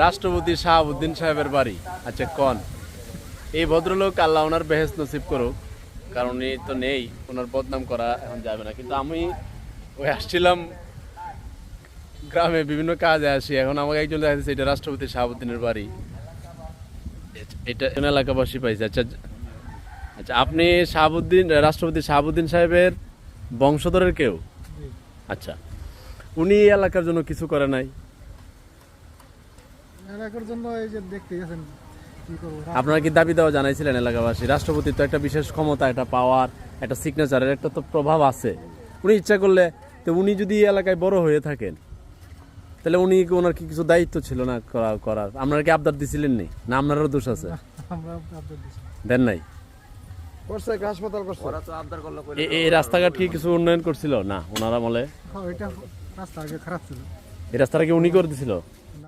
রাষ্ট্রপতি শাহাবুদ্দিন সাহেবের বাড়ি। আচ্ছা কন? এই ভদ্রলোক আল্লাহ ওনার বেহেস নসিব করুক কারণ উনি তো নেই ওনার বদনাম করা এখন যাবে না। কিন্তু আমি ওই আসছিলাম গ্রামে বিভিন্ন কাজে আসি। এখন আমাকে একজন দেখা যাচ্ছে এটা রাষ্ট্রপতি শাহাবুদ্দিনের বাড়ি। এটা এলাকাবাসী পাইছে? আচ্ছা আচ্ছা আপনি শাহাবুদ্দিন রাষ্ট্রপতি শাহাবুদ্দিন সাহেবের বংশধরের কেউ? আচ্ছা উনি এই এলাকার জন্য কিছু করে নাই? এলাকার জন্য এই যে দেখতে গেছেন আপনারা কি দাবি দেওয়া জানাইছিলেন এলাকাবাসী? রাষ্ট্রপতির তো একটা বিশেষ ক্ষমতা একটা পাওয়ার একটা সিগনেচারের একটা তো প্রভাব আছে। উনি ইচ্ছা করলে তো উনি যদি এলাকায় বড় হয়ে থাকেন তাহলে উনি কি ওনার কি কিছু দায়িত্ব ছিল না করা- করার? আপনারা কি আবদার দিছিলেন নি? না আপনারও দোষ আছে? আমরা আপনাদের দিছি দেন নাই? এই রাস্তাঘাট কি কিছু উন্নয়ন করছিল? না ওনারা আমলে হ্যাঁ, এটা রাস্তা আগে খারাপ ছিল। এই রাস্তাটা কি উনি করে দিছিল?